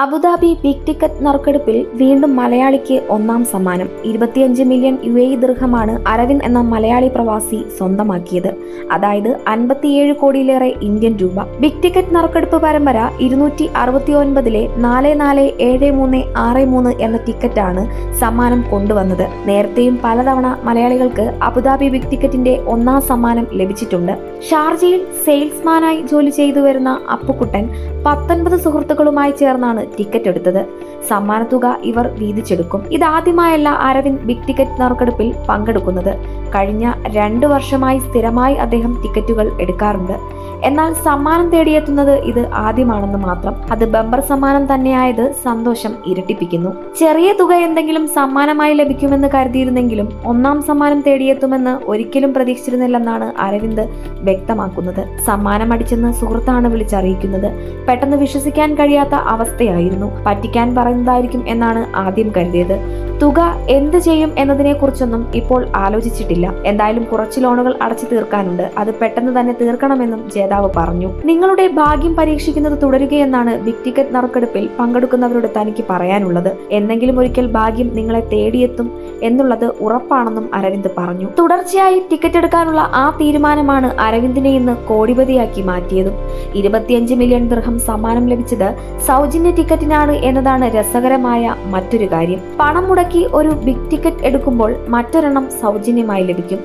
Abu Dhabi big ticket നറുക്കെടുപ്പിൽ വീണ്ടും മലയാളിക്ക് ഒന്നാം സമ്മാനം. ഇരുപത്തിയഞ്ച് മില്യൺ യു എ ദീർഘമാണ് അരവിന്ദ് എന്ന മലയാളി പ്രവാസി സ്വന്തമാക്കിയത്. അതായത് അൻപത്തിയേഴ് കോടിയിലേറെ ഇന്ത്യൻ രൂപ. ബിഗ് ടിക്കറ്റ് നറുക്കെടുപ്പ് പരമ്പര ഇരുന്നൂറ്റി അറുപത്തി ഒൻപതിലെ നാല് നാല് ഏഴ് മൂന്ന് ആറ് മൂന്ന് എന്ന ടിക്കറ്റാണ് സമ്മാനം കൊണ്ടുവന്നത്. നേരത്തെയും പലതവണ മലയാളികൾക്ക് അബുദാബി ബിഗ് ടിക്കറ്റിന്റെ ഒന്നാം സമ്മാനം ലഭിച്ചിട്ടുണ്ട്. ഷാർജയിൽ സെയിൽസ്മാനായി ജോലി ചെയ്തു വരുന്ന അപ്പുക്കുട്ടൻ പത്തൊൻപത് സുഹൃത്തുക്കളുമായി ചേർന്നാണ് ടിക്കറ്റ് എടുത്തത്. സമ്മാനത്തുക ഇവർ വീതിച്ചെടുക്കും. ഇതാദ്യമായല്ല അരവിന്ദ് ബിഗ് ടിക്കറ്റ് നറുക്കെടുപ്പിൽ പങ്കെടുക്കുന്നത്. കഴിഞ്ഞ രണ്ടു വർഷമായി സ്ഥിരമായി അദ്ദേഹം ടിക്കറ്റുകൾ എടുക്കാറുണ്ട്. എന്നാൽ സമ്മാനം തേടിയെത്തുന്നത് ഇത് ആദ്യമാണെന്ന് മാത്രം. അത് ബമ്പർ സമ്മാനം തന്നെയായത് സന്തോഷം ഇരട്ടിപ്പിക്കുന്നു. ചെറിയ തുക എന്തെങ്കിലും സമ്മാനമായി ലഭിക്കുമെന്ന് കരുതിയിരുന്നെങ്കിലും ഒന്നാം സമ്മാനം തേടിയെത്തുമെന്ന് ഒരിക്കലും പ്രതീക്ഷിച്ചിരുന്നില്ലെന്നാണ് അരവിന്ദ് വ്യക്തമാക്കുന്നത്. സമ്മാനം അടിച്ചെന്ന് സുഹൃത്താണ് വിളിച്ചറിയിക്കുന്നത്. പെട്ടെന്ന് വിശ്വസിക്കാൻ കഴിയാത്ത അവസ്ഥയായിരുന്നു. പറ്റിക്കാൻ പറയുന്നതായിരിക്കും എന്നാണ് ആദ്യം കരുതിയത്. തുക എന്ത് ചെയ്യും എന്നതിനെ കുറിച്ചൊന്നും ഇപ്പോൾ ആലോചിച്ചിട്ടില്ല. എന്തായാലും കുറച്ച് ലോണുകൾ അടച്ചു തീർക്കാനുണ്ട്. അത് പെട്ടെന്ന് തന്നെ തീർക്കണമെന്നും ജേതാവ് പറഞ്ഞു. നിങ്ങളുടെ ഭാഗ്യം പരീക്ഷിക്കുന്നത് തുടരുകയെന്നാണ് ബിഗ് ടിക്കറ്റ് നറുക്കെടുപ്പിൽ പങ്കെടുക്കുന്നവരോട് തനിക്ക് പറയാനുള്ളത്. എന്തെങ്കിലും ഒരിക്കൽ ഭാഗ്യം നിങ്ങളെ തേടിയെത്തും എന്നുള്ളത് ഉറപ്പാണെന്നും അരവിന്ദ് പറഞ്ഞു. തുടർച്ചയായി ടിക്കറ്റ് എടുക്കാനുള്ള ആ തീരുമാനമാണ് അരവിന്ദിനെ ഇന്ന് കോടിപതിയാക്കി മാറ്റിയതും. ഇരുപത്തിയഞ്ച് മില്യൺ ദൃഹം സമ്മാനം ലഭിച്ചത് സൗജന്യ ടിക്കറ്റിനാണ് എന്നതാണ് രസകരമായ മറ്റൊരു കാര്യം. പണം മുടക്കി ഒരു ബിഗ് ടിക്കറ്റ് എടുക്കുമ്പോൾ മറ്റൊരെണ്ണം സൗജന്യമായി ലഭിക്കും.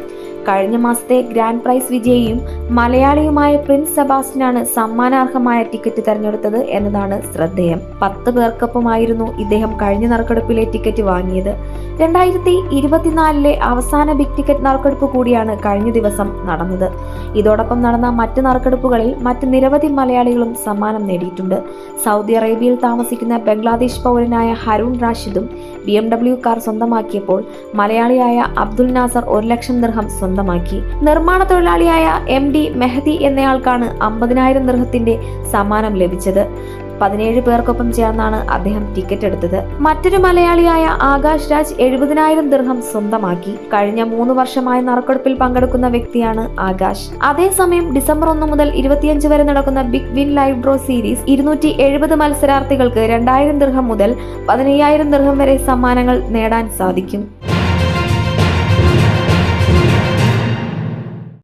കഴിഞ്ഞ മാസത്തെ ഗ്രാൻഡ് പ്രൈസ് വിജയിയും മലയാളിയുമായ പ്രിൻസ് സെബാസ്റ്റിനാണ് സമ്മാനാർഹമായ ടിക്കറ്റ് തെരഞ്ഞെടുത്തത് എന്നതാണ് ശ്രദ്ധേയം. പത്ത് പേർക്കൊപ്പമായിരുന്നു ഇദ്ദേഹം കഴിഞ്ഞ നറുക്കെടുപ്പിലെ ടിക്കറ്റ് വാങ്ങിയത്. രണ്ടായിരത്തി ഇരുപത്തിനാലിലെ അവസാന ബിഗ് ടിക്കറ്റ് നറുക്കെടുപ്പ് കൂടിയാണ് കഴിഞ്ഞ ദിവസം നടന്നത്. ഇതോടൊപ്പം നടന്ന മറ്റ് നറുക്കെടുപ്പുകളിൽ മറ്റ് നിരവധി മലയാളികളും സമ്മാനം നേടിയിട്ടുണ്ട്. സൗദി അറേബ്യയിൽ താമസിക്കുന്ന ബംഗ്ലാദേശ് പൗരനായ ഹരുൺ റാഷിദും ബി എം ഡബ്ല്യു കാർ സ്വന്തമാക്കിയപ്പോൾ മലയാളിയായ അബ്ദുൽ നാസർ ഒരു ലക്ഷം ദർഹം സ്വന്തമാക്കി. നിർമ്മാണ തൊഴിലാളിയായ എം ഡി മെഹദി എന്നയാൾക്കാണ് അമ്പതിനായിരം ദർഹത്തിന്റെ സമ്മാനം ലഭിച്ചത്. പതിനേഴ് പേർക്കൊപ്പം ചേർന്നാണ് അദ്ദേഹം ടിക്കറ്റ് എടുത്തത്. മറ്റൊരു മലയാളിയായ ആകാശ് രാജ് എഴുപതിനായിരം ദീർഘം സ്വന്തമാക്കി. കഴിഞ്ഞ മൂന്ന് വർഷമായി നറുക്കെടുപ്പിൽ പങ്കെടുക്കുന്ന വ്യക്തിയാണ് ആകാശ്. അതേസമയം ഡിസംബർ ഒന്ന് മുതൽ ഇരുപത്തിയഞ്ച് വരെ നടക്കുന്ന big win live draw series ഇരുന്നൂറ്റി എഴുപത് മത്സരാർത്ഥികൾക്ക് രണ്ടായിരം ദീർഘം മുതൽ പതിനയ്യായിരം ദീർഘം വരെ സമ്മാനങ്ങൾ നേടാൻ സാധിക്കും.